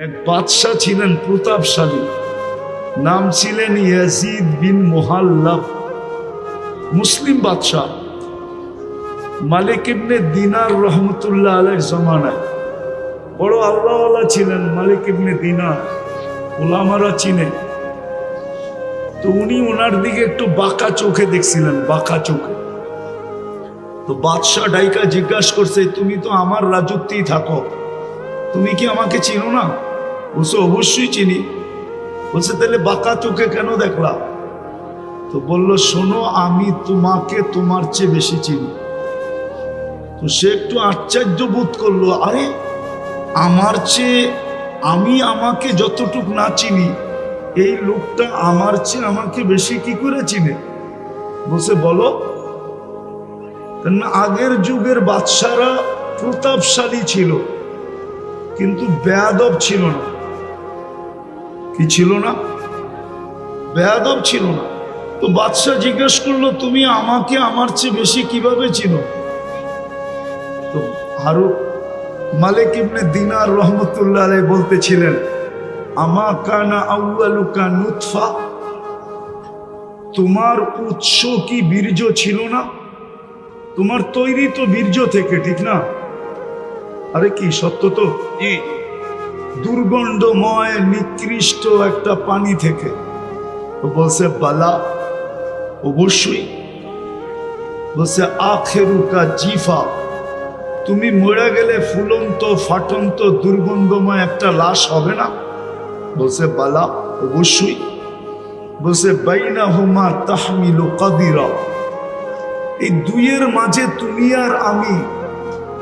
এক বাদশাহ ছিলেন প্রতাপশালী। নাম ছিলেন ইয়াজিদ বিন মোহাল্লাব। মুসলিম বাদশাহ। মালিক ইবনে দিনার রহমতুল্লাহ আলের জমানায়। বড় আল্লাহওয়ালা ছিলেন মালিক ইবনে দিনার। ওলামারা চিনে তো উনি ওনার দিকে একটু বাঁকা চোখে দেখছিলেন, বাঁকা চোখে। তো বাদশাহ ডাইকা জিজ্ঞাসা করছে, তুমি তো আমার রাজত্বেই থাকো। তুমি কি আমাকে চিনো না? বলছে অবশ্যই চিনি বলছে তাহলে বাঁকা চোখে কেন দেখলাম তো বলল শোনো আমি তোমাকে তোমার চেয়ে বেশি চিনি তো সে একটু আশ্চর্য বোধ করল আরে আমার চেয়ে আমি আমাকে যতটুক না চিনি এই লোকটা আমার চেয়ে আমাকে বেশি কি করে চিনে? বসে বলো আগের যুগের বাদশারা প্রতাপশালী ছিল, কিন্তু বেয়াদব ছিল না। কি ছিল না? বেয়াদব ছিল না। তো বাদশাহ জিজ্ঞেস করল, তুমি আমাকে আমার চেয়ে বেশি কীভাবে চিনো? তো আরও মালিক ইবনে দিনার রহমতুল্লাহ আলাই বলতেছিলেন, আমা কানা আউয়ালুকা নুতফা? তোমার উৎস কি বীর্য ছিল না? তোমার তৈরি তো বীর্য থেকে, ঠিক না? আরে কি সত্য তো? দুর্গন্ধময়, নিকৃষ্ট একটা পানি থেকে। তো বলছে, বালা, অবশ্যই। বলছে, আখেরুকা জিফা, তুমি মরে গেলে ফুলন্ত, ফাটন্ত, দুর্গন্ধময় একটা লাশ হবে না? বলছে, বালা, অবশ্যই। বলছে বাইনা হুমা তাহমিলু কাদিরা। এই দুইয়ের মাঝে তুমি আর আমি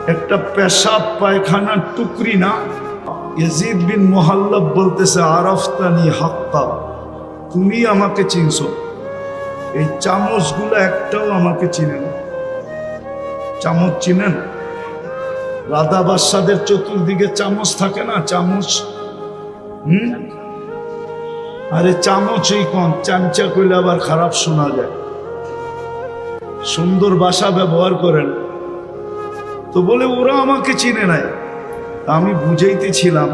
একটা পেশাব, পায়খানার টুকরি না? ইয়াজিদ বিন মোহাল্লব বলতেছে, আরফতানি হাক্কা, তুমি আমাকে চিনছো। এই চামচগুলো একটাও আমাকে চিনে না। চামচ চিনেন? রাধা বাদশাদের চতুর্দিকে চামচ থাকে না? চামচ, হুম? আরে চামচই কম, চামচা করলে আবার খারাপ শোনা যায়। সুন্দর ভাষা ব্যবহার করেন। তো বলে ওরা আমাকে চিনে নাই। আমি বুঝাইতেছিলাম,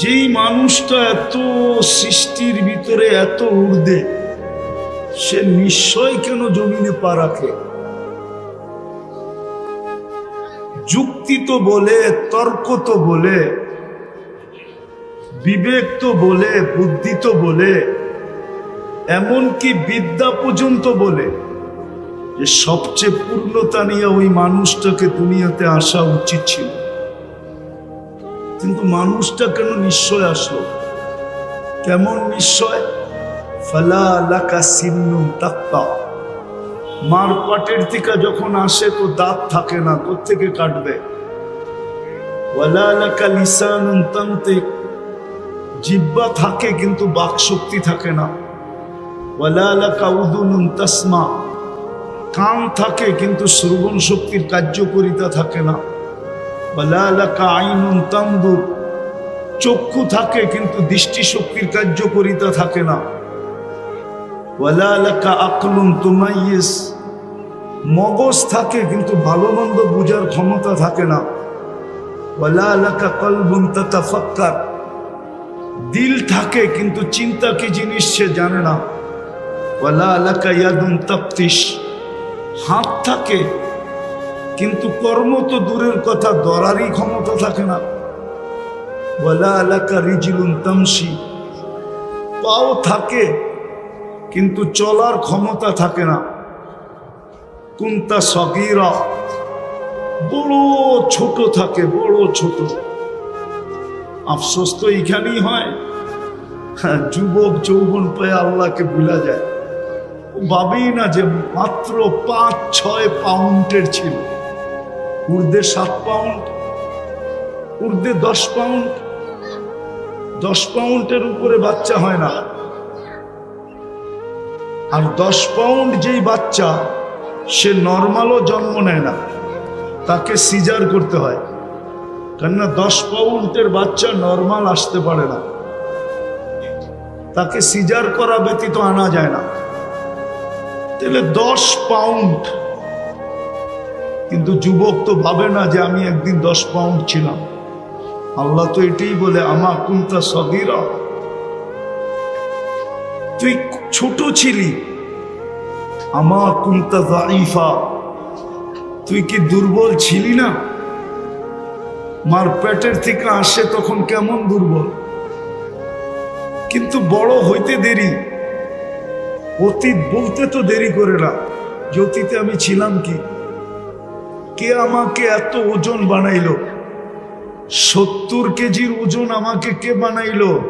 যেই মানুষটা এত সৃষ্টির ভিতরে এত ঊর্ধ্বে, সে নিশ্চয় কেন জমিনে পা রাখে? যুক্তি তো বলে, তর্ক তো বলে, বিবেক তো বলে, বুদ্ধি তো বলে, এমনকি বিদ্যা পর্যন্ত বলে। যে সবচেয়ে পূর্ণতা নিয়ে ওই মানুষটাকে দুনিয়াতে আসা উচিত ছিল। কিন্তু মানুষটা কেন নিশ্চয় আসলো? কেমন নিশ্চয়? ফালা লাকা সিন্নু তাক্তা। মার পাটের থেকে যখন আসে তো দাঁত থাকে না কোথেকে কাটবে? ওয়ালা লাকা লিসানুন তান্তিক জিব্বা থাকে কিন্তু বাক শক্তি থাকে না। ওয়ালা লাকা উদুনুন তাসমা। কান থাকে, কিন্তু শ্রবণ শক্তির কার্যকরিতা থাকে না। আইনুন চক্ষু থাকে, কিন্তু দৃষ্টি শক্তির কার্যকরিতা থাকে না। মগজ থাকে, কিন্তু ভালো মন্দ বোঝার ক্ষমতা থাকে না। ওয়ালা লাকা কলবুন তাতাফাক্কার। দিল থাকে, কিন্তু চিন্তা কি জিনিস সে জানে না। ওয়ালা লাকা ইয়াদুন তাফতিশ হাত থাকে কিন্তু কর্ম তো দূরের কথা দরারই ক্ষমতা থাকে না। ওয়ালা আলাকা রিজিলুন তামসি পাও থাকে কিন্তু চলার ক্ষমতা থাকে না। কুন্তা সগিরা বড় ছোট থাকে বড় ছোট। আফসোস তো এইখানেই হয়। হ্যাঁ, যুবক যৌবন পেয়ে আল্লাহকে ভুলা যায়। ভাবেই না যে মাত্র পাঁচ, ছয় পাউন্ডের ছিল। ঊর্ধ্বে সাত পাউন্ড ঊর্ধ্বে দশ পাউন্ড, দশ পাউন্ডের উপরে বাচ্চা হয় না। আর দশ পাউন্ড যেই বাচ্চা, সে নর্মালও জন্ম নেয় না। তাকে সিজার করতে হয়। কেননা দশ পাউন্ডের বাচ্চা নর্মাল আসতে পারে না। তাকে সিজার করা ব্যতীত আনা যায় না। তাহলে দশ পাউন্ড কিন্তু যুবক তো ভাবে না যে আমি একদিন দশ পাউন্ড ছিলাম। আল্লাহ তো এটাই বলে, আমা কুন্তা সগিরা। তুই ছোট ছিলি। আমা কুন্তা দাইফা তুই কি দুর্বল ছিলি না? মার পেটের থেকে আসে তখন কেমন দুর্বল? কিন্তু বড় হইতে দেরি। অতীত বলতে তো দেরি করে না যে অতীতে আমি ছিলাম কি? কে আমাকে এত ওজন বানাইলো? সত্তর কেজির ওজন আমাকে কে বানাইলো?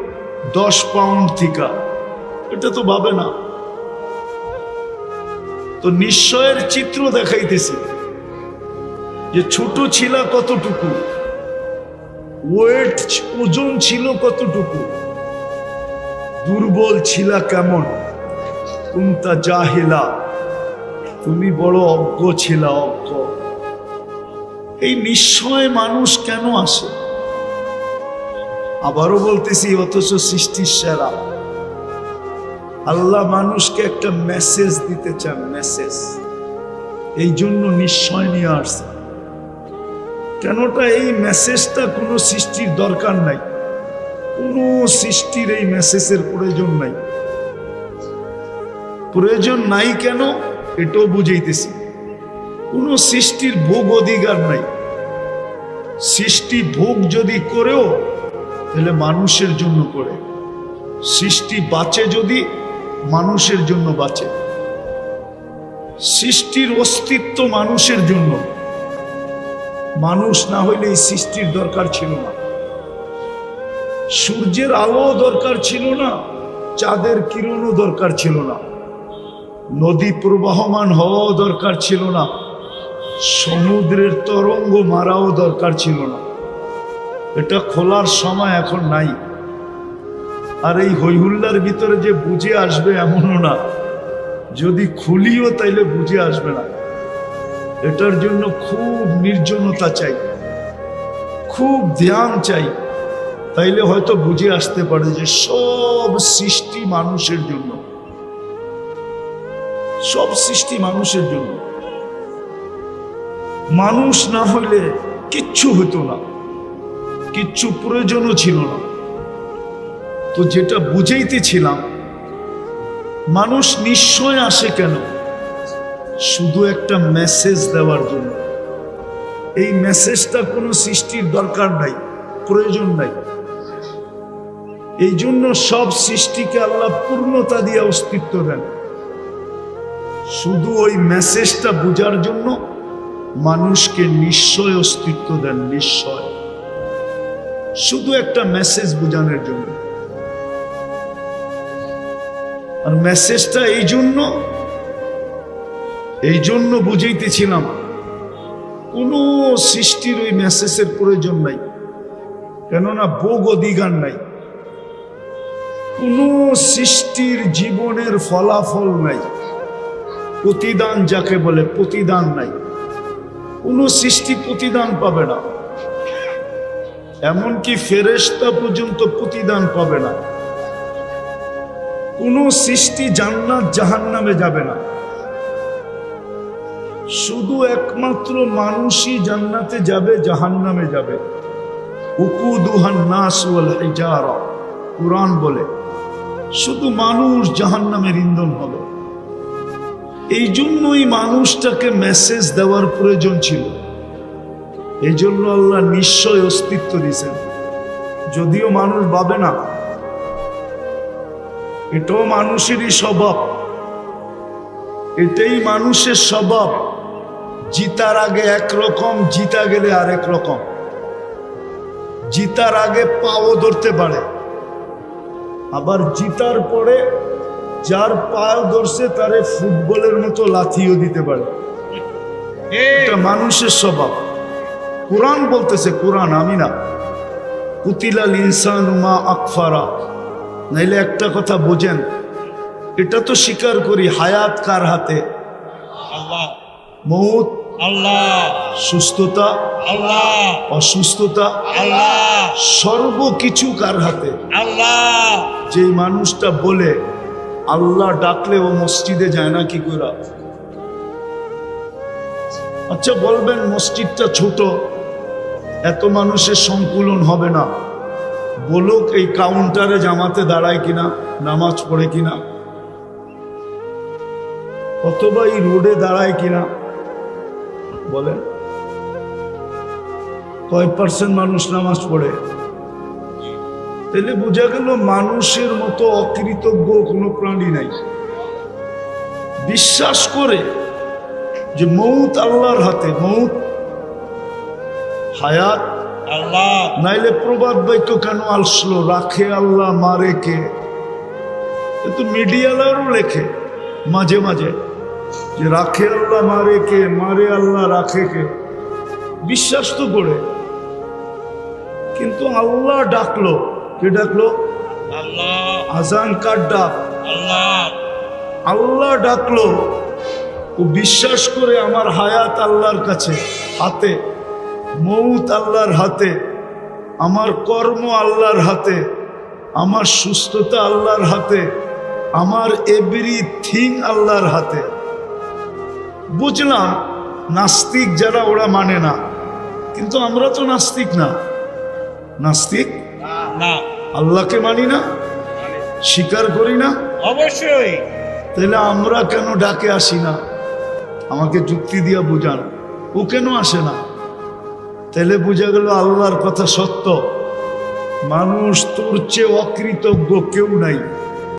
দশ পাউন্ড থিকা। এটা তো ভাবে না। তো নিশ্চয়ের চিত্র দেখাইতেছি যে ছোট ছিল কতটুকু? ওয়েট, ওজন ছিল কতটুকু? দুর্বল ছিল কেমন? কুন্তা জাহিলা, তুমি বড় অজ্ঞ ছিল অজ্ঞ। এই নিশ্চয় মানুষ কেন আসে? আবারও বলতেছি, অথচ সৃষ্টির সেরা। আল্লাহ মানুষকে একটা মেসেজ দিতে চান মেসেজ এই জন্য নিশ্চয় নিয়ে আসছে। কেনটা এই মেসেজটা কোনো সৃষ্টির দরকার নাই? কোনো সৃষ্টির এই মেসেজের প্রয়োজন নাই। প্রয়োজন নাই কেন? এটাও বুঝাইতেছি। কোনো সৃষ্টির ভোগ অধিকার নাই। সৃষ্টি ভোগ যদি করেও, তাহলে মানুষের জন্য করে। সৃষ্টি বাঁচে যদি, মানুষের জন্য বাঁচে। সৃষ্টির অস্তিত্ব মানুষের জন্য। মানুষ না হইলে এই সৃষ্টির দরকার ছিল না। সূর্যের আলো দরকার ছিল না, চাঁদের কিরণও দরকার ছিল না। নদী প্রবাহমান হওয়াও দরকার ছিল না। সমুদ্রের তরঙ্গ মারাও দরকার ছিল না। এটা খোলার সময় এখন নাই। আর এই হৈহুল্লার ভিতরে যে বুঝে আসবে এমনও না। যদি খুলিও তাইলে বুঝে আসবে না। এটার জন্য খুব নির্জনতা চাই। খুব ধ্যান চাই। তাইলে হয়তো বুঝে আসতে পারে যে সব সৃষ্টি মানুষের জন্য। সব সৃষ্টি মানুষের জন্য। মানুষ না হলে কিচ্ছু হতো না। কিচ্ছু প্রয়োজনও ছিল না। তো যেটা বুঝাইতেছিলাম, মানুষ নিশ্চয় আসে কেন? শুধু একটা মেসেজ দেওয়ার জন্য। এই মেসেজটা কোনো সৃষ্টির দরকার নাই, প্রয়োজন নাই। এই জন্য সব সৃষ্টিকে আল্লাহ পূর্ণতা দিয়ে অস্তিত্ব দেন। শুধু ওই মেসেজটা বোঝার জন্য মানুষকে নিশ্চয় অস্তিত্ব দেন, নিশ্চয়। শুধু একটা মেসেজ বোঝানোর জন্য। আর মেসেজটা এই জন্য এই জন্য বুঝাইতেছিলাম, কোনো সৃষ্টির ওই মেসেজের প্রয়োজন নাই, কেননা ভোগ অধিকার নাই। কোনো সৃষ্টির জীবনের ফলাফল নাই। প্রতিদান যাকে বলে প্রতিদান নাই। কোনো সৃষ্টি প্রতিদান পাবে না। এমনকি ফেরেস্তা পর্যন্ত প্রতিদান পাবে না। কোনো সৃষ্টি জান্নাত জাহান নামে যাবে না। শুধু একমাত্র মানুষই জান্নাতে যাবে জাহান নামে যাবে কোরআন বলে, শুধু মানুষ জাহান নামের ইন্ধন হবে। এই জন্যই মানুষটাকে মেসেজ দেওয়ার প্রয়োজন ছিল। এই জন্য আল্লাহ নিশ্চয় অস্তিত্ব দিয়েছেন। যদিও মানুষ ভাবে না, এটাও মানুষেরই স্বভাব। এটাই মানুষের স্বভাব, জিতার আগে একরকম, জিতা গেলে আরেক রকম। জিতার আগে পাও ধরতে পারে। আবার জিতার পরে যার পাও ধরছে তারে ফুটবলের মতো লাথিও দিতে পারে। এটা মানুষের স্বভাব। কোরআন বলতেছে কোরআন আমি না। কুতিলাল ইনসান উমা আকফারা। নাইলে একটা কথা বোঝেন এটা তো স্বীকার করি হায়াত কার হাতে? আল্লাহ। মৌত আল্লাহ। সুস্থতা আল্লাহ। অসুস্থতা আল্লাহ। সর্বকিছু কার হাতে? আল্লাহ। যে মানুষটা বলে আল্লাহ ডাকলে ও মসজিদে যায় না কি করে? আচ্ছা বলবেন মসজিদটা ছোট, এত মানুষের সংকুলন হবে না। বলুক এই কাউন্টারে জামাতে দাঁড়ায় কিনা, নামাজ পড়ে কিনা, অথবা এই রোডে দাঁড়ায় কিনা। বলেন। কয় পার্সেন্ট মানুষ নামাজ পড়ে? তাহলে বোঝা গেল মানুষের মতো অকৃতজ্ঞ কোনো প্রাণী নাই। বিশ্বাস করে যে মৌত আল্লাহর হাতে, মৌত হায়াত। আল্লাহ নাইলে প্রবাদ বাক্য কেন আসলো? রাখে আল্লাহ, মারে কে? কিন্তু মিডিয়ালারও লেখে মাঝে মাঝে যে রাখে আল্লাহ, মারে কে? মারে আল্লাহ, রাখে কে? বিশ্বাস তো করে। কিন্তু আল্লাহ ডাকলো। কে ডাকলো? আল্লাহ। আজান কার ডাক? আল্লাহ। আল্লাহ ডাকলো। ও বিশ্বাস করে আমার হায়াত আল্লাহর কাছে হাতে। মৌত আল্লাহর হাতে। আমার কর্ম আল্লাহর হাতে। আমার সুস্থতা আল্লাহর হাতে। আমার এভরিথিং আল্লাহর হাতে। বুঝলাম নাস্তিক যারা ওরা মানে না। কিন্তু আমরা তো নাস্তিক না। নাস্তিক? না। আল্লাহকে মানি না স্বীকার করি না। অবশ্যই। তাহলে আমরা কেন ডাকে আসি না? আমাকে যুক্তি দিয়া বোঝান। ও কেন আসে না? তাহলে বোঝা গেল আল্লাহর কথা সত্য। মানুষ তোর চেয়ে অকৃতজ্ঞ কেউ নাই।